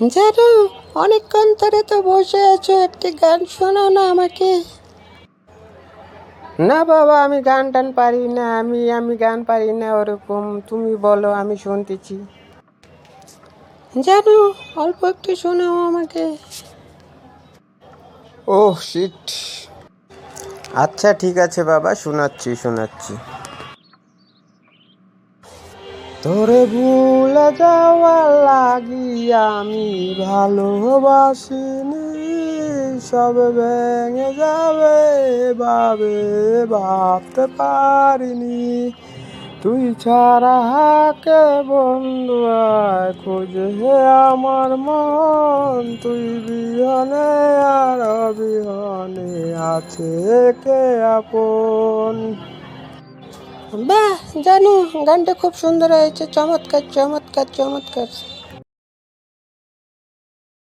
জানো অনেকক্ষণ ধরে তো বসে আছো একটি গান শোনাও না আমাকে। না বাবা আমি গান টান পারি না আমি আমি গান পারি না ওরকম তুমি বলো আমি শুনতেছি। জানো অল্প একটু শোনাও আমাকে। ও শিট আচ্ছা ঠিক আছে বাবা শোনাচ্ছি শোনাচ্ছি। তোরে ভুলে যাওয়া লাগি আমি ভালোবাসিনি। সব ভেঙে যাবে ভাবে ভাবতে পারিনি। তুই ছাড়া কে বন্ধু খুঁজে আমার মন। তুই বিহনে আর অবিহনে আছে কে আপন? বাহ জানো গানটা খুব সুন্দর হয়েছে চমৎকার চমৎকার চমৎকার।